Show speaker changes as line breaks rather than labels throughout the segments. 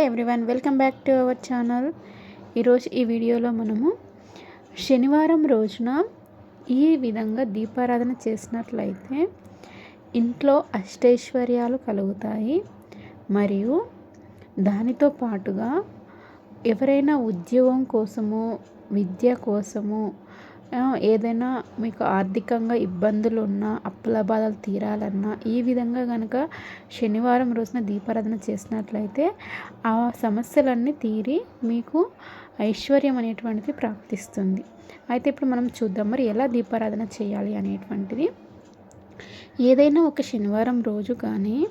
Hello everyone welcome back to our channel ఈరోజు ఈ వీడియోలో మనము శనివారం రోజున ఈ విధంగా దీపారాధన చేసినట్లయితే ఇంట్లో అష్టైశ్వర్యాలు కలుగుతాయి. మరియు దానితో పాటుగా ఎవరైనా ఉద్యోగం కోసము విద్య కోసము ఏదైనా మీకు ఆర్థికంగా ఇబ్బందులు ఉన్నా అప్పుల బాధలు తీరాలన్నా ఈ విధంగా కనుక శనివారం రోజున దీపారాధన చేసినట్లయితే ఆ సమస్యలన్నీ తీరి మీకు ఐశ్వర్యం అనేటువంటిది ప్రాప్తిస్తుంది. అయితే ఇప్పుడు మనం చూద్దాం మరి ఎలా దీపారాధన చేయాలి అనేటువంటిది. ఏదైనా ఒక శనివారం రోజు కానీ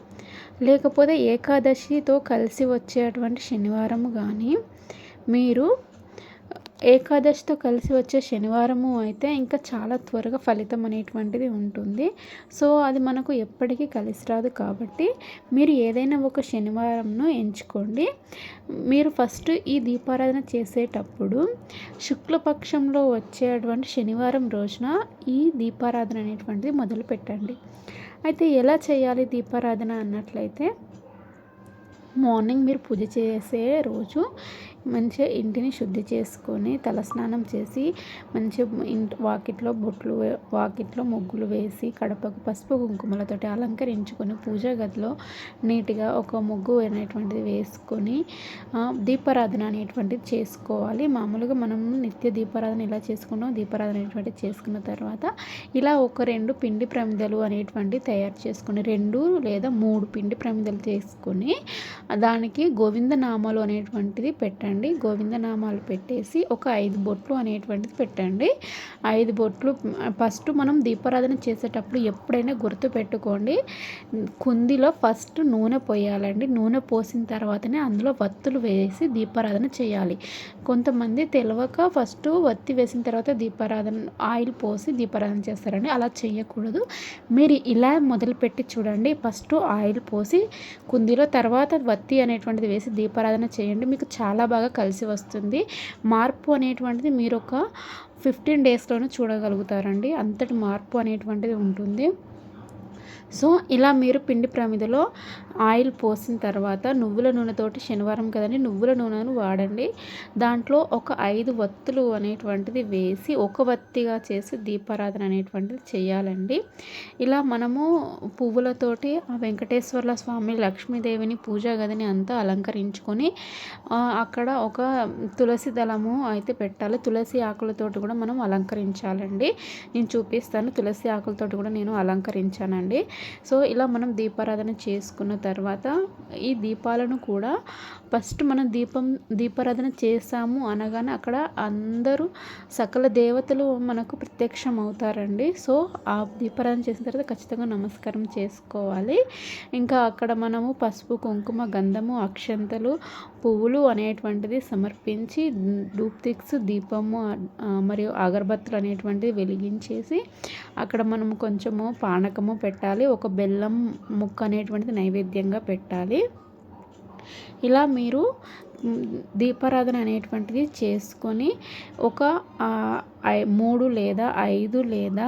లేకపోతే ఏకాదశితో కలిసి వచ్చేటువంటి శనివారం కానీ మీరు ఏకాదశితో కలిసి వచ్చే శనివారము అయితే ఇంకా చాలా త్వరగా ఫలితం అనేటువంటిది ఉంటుంది. సో అది మనకు ఎప్పటికీ కలిసి రాదు కాబట్టి మీరు ఏదైనా ఒక శనివారంను ఎంచుకోండి. మీరు ఫస్ట్ ఈ దీపారాధన చేసేటప్పుడు శుక్లపక్షంలో వచ్చేటువంటి శనివారం రోజున ఈ దీపారాధన అనేటువంటిది మొదలు పెట్టండి. అయితే ఎలా చేయాలి దీపారాధన అన్నట్లయితే మార్నింగ్ మీరు పూజ చేసే రోజు మంచిగా ఇంటిని శుద్ధి చేసుకొని తలస్నానం చేసి మంచిగా ఇంటి వాకిట్లో బొట్లు వాకిట్లో ముగ్గులు వేసి కడపకు పసుపు కుంకుమలతోటి అలంకరించుకొని పూజా గదిలో నీట్గా ఒక ముగ్గు అనేటువంటిది వేసుకొని దీపారాధన అనేటువంటిది చేసుకోవాలి. మామూలుగా మనం నిత్య దీపారాధన ఇలా చేసుకున్నాం దీపారాధన అనేటువంటిది చేసుకున్న తర్వాత ఇలా ఒక రెండు పిండి ప్రమిదలు అనేటువంటివి తయారు చేసుకుని రెండు లేదా మూడు పిండి ప్రమిదలు చేసుకొని దానికి గోవింద నామాలు అనేటువంటిది పెట్టండి. పెట్టండి. గోవిందనామాలు పెట్టేసి ఒక ఐదు బొట్లు అనేటువంటిది పెట్టండి. ఐదు బొట్లు ఫస్ట్ మనం దీపారాధన చేసేటప్పుడు ఎప్పుడైనా గుర్తు పెట్టుకోండి. కుందిలో ఫస్ట్ నూనె పోయాలండి. నూనె పోసిన తర్వాతనే అందులో వత్తులు వేసి దీపారాధన చేయాలి. కొంతమంది తెలియక ఫస్ట్ వత్తి వేసిన తర్వాత దీపారాధన ఆయిల్ పోసి దీపారాధన చేస్తారండి. అలా చేయకూడదు. మీరు ఇలా మొదలుపెట్టి చూడండి. ఫస్ట్ ఆయిల్ పోసి కుందిలో తర్వాత వత్తి అనేటువంటిది వేసి దీపారాధన చేయండి. మీకు చాలా బాగా బాగా కలిసి వస్తుంది. మార్పు అనేటువంటిది మీరు ఒక ఫిఫ్టీన్ డేస్లోనే చూడగలుగుతారండి. అంతటి మార్పు అనేటువంటిది ఉంటుంది. సో ఇలా మీరు పిండి ప్రమిదలో ఆయిల్ పోసిన తర్వాత నువ్వుల నూనెతోటి శనివారం కదండి నువ్వుల నూనెను వాడండి. దాంట్లో ఒక ఐదు వత్తులు అనేటువంటిది వేసి ఒక వత్తిగా చేసి దీపారాధన అనేటువంటిది చేయాలండి. ఇలా మనము పువ్వులతోటి ఆ వెంకటేశ్వర్ల స్వామి లక్ష్మీదేవిని పూజా గదిని అంతా అలంకరించుకొని అక్కడ ఒక తులసి దళము అయితే పెట్టాలి. తులసి ఆకులతోటి కూడా మనం అలంకరించాలండి. నేను చూపిస్తాను తులసి ఆకులతోటి కూడా నేను అలంకరించానండి. సో ఇలా మనం దీపారాధన చేసుకున్న తర్వాత ఈ దీపాలను కూడా ఫస్ట్ మనం దీపం దీపారాధన చేసాము అనగానే అక్కడ అందరూ సకల దేవతలు మనకు ప్రత్యక్షం అవుతారండి సో ఆ దీపారాధన చేసిన తర్వాత ఖచ్చితంగా నమస్కారం చేసుకోవాలి. ఇంకా అక్కడ మనము పసుపు కుంకుమ గంధము అక్షంతలు పువ్వులు అనేటువంటిది సమర్పించి డూప్తిక్స్ దీపము మరియు అగరబత్తులు అనేటువంటిది వెలిగించేసి అక్కడ మనము కొంచెము పానకము పెట్టాలి. ఒక బెల్లం ముక్క అనేటువంటిది నైవేద్యంగా పెట్టాలి. ఇలా మీరు దీపారాధన అనేటువంటిది చేసుకొని ఒక మూడు లేదా ఐదు లేదా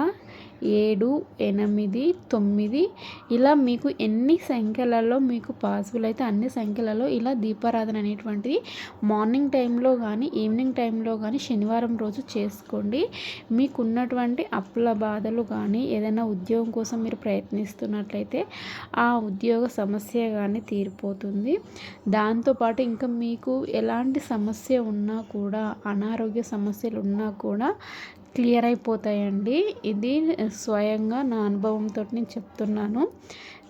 ఏడు ఎనిమిది తొమ్మిది. ఇలా మీకు ఎన్ని సంఖ్యలలో మీకు పాసిబుల్ అయితే అన్ని సంఖ్యలలో ఇలా దీపారాధన అనేటువంటిది మార్నింగ్ టైంలో కానీ ఈవినింగ్ టైంలో కానీ శనివారం రోజు చేసుకోండి. మీకున్నటువంటి అప్పుల బాధలు కానీ ఏదైనా ఉద్యోగం కోసం మీరు ప్రయత్నిస్తున్నట్లయితే ఆ ఉద్యోగ సమస్య కానీ తీరిపోతుంది. దాంతోపాటు ఇంకా మీకు ఎలాంటి సమస్య ఉన్నా కూడా అనారోగ్య సమస్యలు ఉన్నా కూడా క్లియర్ అయిపోతాయండి. ఇది స్వయంగా నా అనుభవంతో నేను చెప్తున్నాను.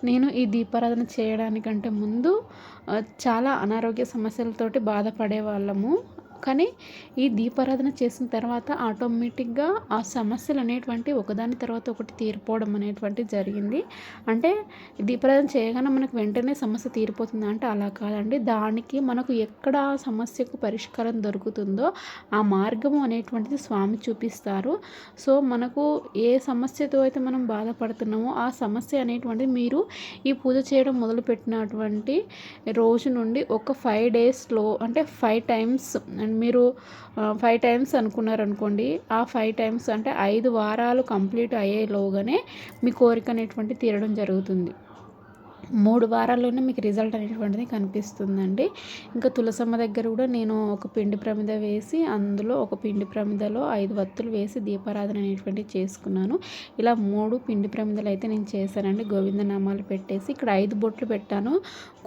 నేను ఈ దీపారాధన చేయడానికంటే ముందు చాలా అనారోగ్య సమస్యలతోటి బాధపడే వాళ్ళము కానీ ఈ దీపారాధన చేసిన తర్వాత ఆటోమేటిక్గా ఆ సమస్యలు అనేటువంటి ఒకదాని తర్వాత ఒకటి తీరిపోవడం అనేటువంటి జరిగింది. అంటే దీపారాధన చేయగానే మనకు వెంటనే సమస్య తీరిపోతుంది అంటే అలా కాదండి. దానికి మనకు ఎక్కడ ఆ సమస్యకు పరిష్కారం దొరుకుతుందో ఆ మార్గము అనేటువంటిది స్వామి చూపిస్తారు. సో మనకు ఏ సమస్యతో అయితే మనం బాధపడుతున్నామో ఆ సమస్య అనేటువంటిది మీరు ఈ పూజ చేయడం మొదలుపెట్టినటువంటి రోజు నుండి ఒక ఫైవ్ డేస్లో అంటే ఫైవ్ టైమ్స్ మీరు ఫైవ్ టైమ్స్ అనుకున్నారనుకోండి ఆ ఫైవ్ టైమ్స్ అంటే ఐదు వారాలు కంప్లీట్ అయ్యేలోగానే మీ కోరిక అనేటువంటి తీరడం జరుగుతుంది. మూడు వారాల్లోనే మీకు రిజల్ట్ అనేటువంటిది కనిపిస్తుందండి. ఇంకా తులసమ్మ దగ్గర కూడా నేను ఒక పిండి ప్రమిద వేసి అందులో ఒక పిండి ప్రమిదలో ఐదు వత్తులు వేసి దీపారాధన అనేటువంటిది చేసుకున్నాను. ఇలా మూడు పిండి ప్రమిదలు అయితే నేను చేశానండి. గోవిందనామాలు పెట్టేసి ఇక్కడ ఐదు బొట్లు పెట్టాను.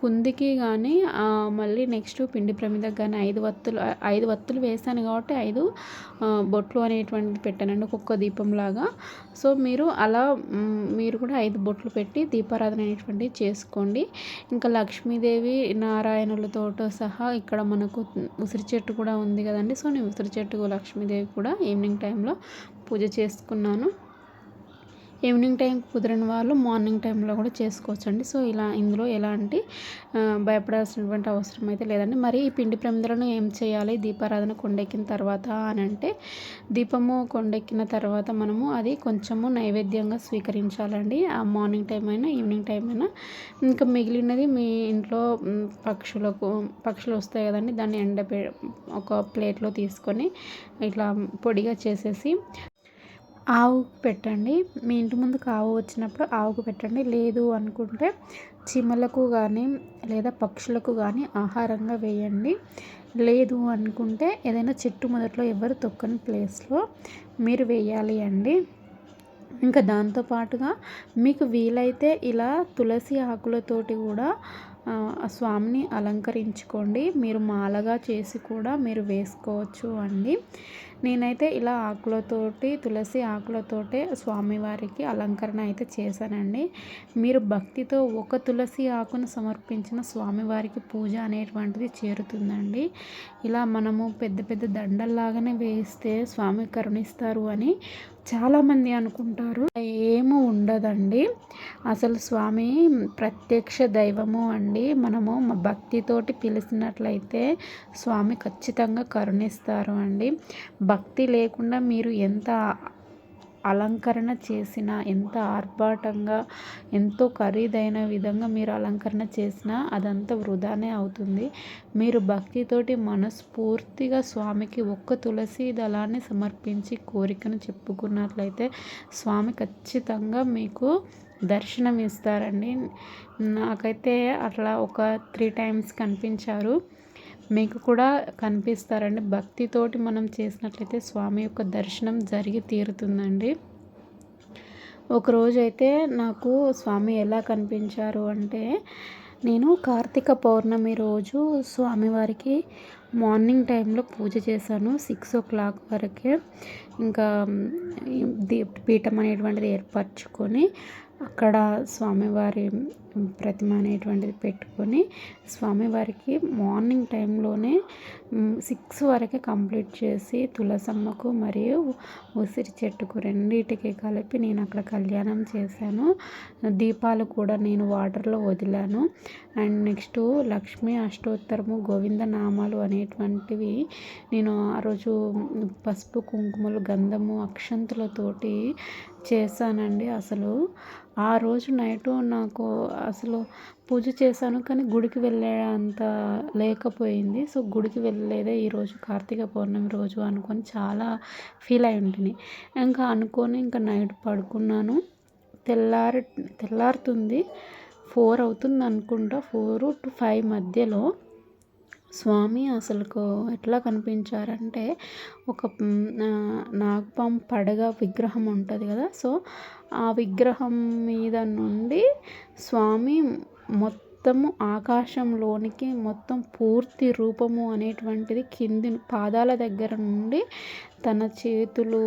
కుందికి కానీ మళ్ళీ నెక్స్ట్ పిండి ప్రమిదకు కానీ ఐదు వత్తులు ఐదు వత్తులు వేసాను కాబట్టి ఐదు బొట్లు అనేటువంటిది పెట్టానండి. ఒక్కొక్క దీపంలాగా. సో మీరు అలా మీరు కూడా ఐదు బొట్లు పెట్టి దీపారాధన అనేటువంటిది చేసుకోండి. ఇంకా లక్ష్మీదేవి నారాయణులతో సహా ఇక్కడ మనకు ఉసిరి చెట్టు కూడా ఉంది కదండి. సో నేను ఉసిరి చెట్టుకు లక్ష్మీదేవి కూడా ఈవినింగ్ టైంలో పూజ చేసుకున్నాను. ఈవినింగ్ టైం కుదిరిన వాళ్ళు మార్నింగ్ టైంలో కూడా చేసుకోవచ్చు అండి సో ఇలా ఇందులో ఎలాంటి భయపడాల్సినటువంటి అవసరం అయితే లేదండి. మరి ఈ పిండి ప్రమిదలను ఏం చేయాలి? దీపారాధన కొండెక్కిన తర్వాత అని అంటే దీపము కొండెక్కిన తర్వాత మనము అది కొంచెము నైవేద్యంగా స్వీకరించాలండి. ఆ మార్నింగ్ టైం అయినా ఈవినింగ్ టైం అయినా. ఇంకా మిగిలినది మీ ఇంట్లో పక్షులకు పక్షులు వస్తాయి కదండి దాన్ని ఎండ ఒక ప్లేట్లో తీసుకొని ఇట్లా పొడిగా చేసేసి ఆవుకు పెట్టండి. మీ ఇంటి ముందుకు ఆవు వచ్చినప్పుడు ఆవుకు పెట్టండి. లేదు అనుకుంటే చీమలకు కానీ లేదా పక్షులకు కానీ ఆహారంగా వేయండి. లేదు అనుకుంటే ఏదైనా చెట్టు మొదట్లో ఎవరు తొక్కని ప్లేస్లో మీరు వేయాలి అండి. ఇంకా దాంతోపాటుగా మీకు వీలైతే ఇలా తులసి ఆకులతోటి కూడా స్వామిని అలంకరించుకోండి. మీరు మాలగా చేసి కూడా మీరు వేసుకోవచ్చు అండి. నేనైతే ఇలా ఆకులతోటి తులసి ఆకులతోటే స్వామివారికి అలంకరణ అయితే చేశానండి. మీరు భక్తితో ఒక తులసి ఆకును సమర్పించిన స్వామివారికి పూజ అనేటువంటిది చేరుతుందండి. ఇలా మనము పెద్ద పెద్ద దండల్లాగానే వేస్తే స్వామి కరుణిస్తారు అని చాలామంది అనుకుంటారు. ఏమీ ఉండదండి. అసలు స్వామి ప్రత్యక్ష దైవము అండి. మనము భక్తితోటి పిలిచినట్లయితే స్వామి ఖచ్చితంగా కరుణిస్తారు అండి. భక్తి లేకుండా మీరు ఎంత అలంకరణ చేసినా ఎంత ఆర్భాటంగా ఎంతో ఖరీదైన విధంగా మీరు అలంకరణ చేసినా అదంతా వృధానే అవుతుంది. మీరు భక్తితోటి మనస్ఫూర్తిగా స్వామికి ఒక్క తులసి దళాన్ని సమర్పించి కోరికను చెప్పుకున్నట్లయితే స్వామి ఖచ్చితంగా మీకు దర్శనం ఇస్తారండి నాకైతే అట్లా ఒక త్రీ టైమ్స్ కనిపించారు. మీకు కూడా కనిపిస్తారండి. భక్తితోటి మనం చేసినట్లయితే స్వామి యొక్క దర్శనం జరిగి తీరుతుందండి. ఒకరోజు అయితే నాకు స్వామి ఎలా కనిపించారు అంటే నేను కార్తీక పౌర్ణమి రోజు స్వామివారికి మార్నింగ్ టైంలో పూజ చేశాను. సిక్స్ ఓ క్లాక్ వరకే. ఇంకా పీఠం అనేటువంటిది ఏర్పరచుకొని అక్కడ స్వామివారి ప్రతిమ అనేటువంటిది పెట్టుకొని స్వామివారికి మార్నింగ్ టైంలోనే సిక్స్ వరకే కంప్లీట్ చేసి తులసమ్మకు మరియు ఉసిరి చెట్టుకు రెండింటికి కలిపి నేను అక్కడ కళ్యాణం చేశాను. దీపాలు కూడా నేను వాటర్లో వదిలాను. అండ్ నెక్స్ట్ లక్ష్మీ అష్టోత్తరము గోవింద నామాలు అనేటువంటివి నేను ఆ రోజు పసుపు కుంకుమలు గంధము అక్షంతులతోటి చేశానండి అసలు. ఆ రోజు నైటు నాకు అసలు పూజ చేశాను కానీ గుడికి వెళ్ళే అంత లేకపోయింది. సో గుడికి వెళ్ళలేదే ఈరోజు కార్తీక పౌర్ణమి రోజు అనుకొని చాలా ఫీల్ అయి ఉంటుంది ఇంకా అనుకొని ఇంకా నైట్ పడుకున్నాను. తెల్లారి తెల్లారుతుంది. ఫోర్ అవుతుంది అనుకుంటా. ఫోర్ టు ఫైవ్ మధ్యలో స్వామి అసలుకు ఎట్లా కనిపించారంటే ఒక నాగపాం పడగ విగ్రహం ఉంటుంది కదా. సో ఆ విగ్రహం మీద నుండి స్వామి మొత్తము ఆకాశంలోనికి మొత్తం పూర్తి రూపము అనేటువంటిది కింది పాదాల దగ్గర నుండి తన చేతులు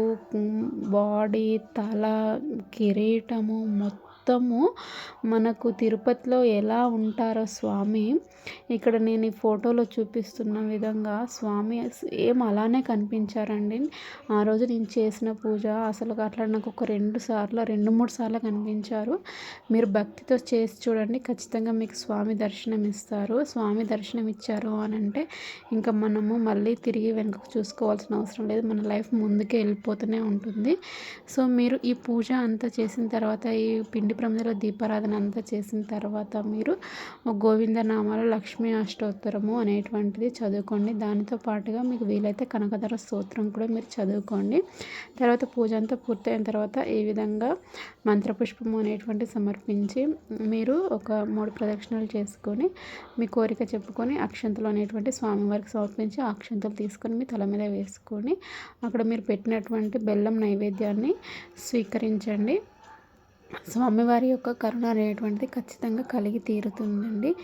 బాడీ తల కిరీటము మొత్తం మొత్తము మనకు తిరుపతిలో ఎలా ఉంటారో స్వామి. ఇక్కడ నేను ఈ ఫోటోలో చూపిస్తున్న విధంగా స్వామి సేమ్ అలానే కనిపించారండి. ఆ రోజు నేను చేసిన పూజ అసలు అట్లా నాకు ఒక రెండు సార్లు రెండు మూడు సార్లు కనిపించారు. మీరు భక్తితో చేసి చూడండి ఖచ్చితంగా మీకు స్వామి దర్శనం ఇస్తారు. స్వామి దర్శనం ఇచ్చారు అని అంటే ఇంకా మనము మళ్ళీ తిరిగి వెనుకకు చూసుకోవాల్సిన అవసరం లేదు. మన లైఫ్ ముందుకే వెళ్ళిపోతూనే ఉంటుంది. సో మీరు ఈ పూజ అంతా చేసిన తర్వాత ఈ పిండి ప్రమిదలో దీపారాధన అంతా చేసిన తర్వాత మీరు గోవింద నామాలు లక్ష్మీ అష్టోత్తరము అనేటువంటిది చదువుకోండి. దానితో పాటుగా మీకు వీలైతే కనకధర స్తోత్రం కూడా మీరు చదువుకోండి. తర్వాత పూజ అంతా పూర్తయిన తర్వాత ఈ విధంగా మంత్రపుష్పము అనేటువంటి సమర్పించి మీరు ఒక మూడు ప్రదక్షిణలు చేసుకొని మీ కోరిక చెప్పుకొని అక్షంతలు అనేటువంటి స్వామివారికి సమర్పించి ఆ అక్షంతలు తీసుకొని మీ తల మీద వేసుకొని అక్కడ మీరు పెట్టినటువంటి బెల్లం నైవేద్యాన్ని స్వీకరించండి. స్వామివారి యొక్క కరుణ అనేటువంటిది ఖచ్చితంగా కలిగి తీరుతుందండి.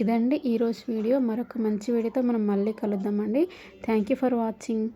ఇదండి ఈరోజు వీడియో. మరొక మంచి వీడియోతో మనం మళ్ళీ కలుద్దామండి. Thank you for watching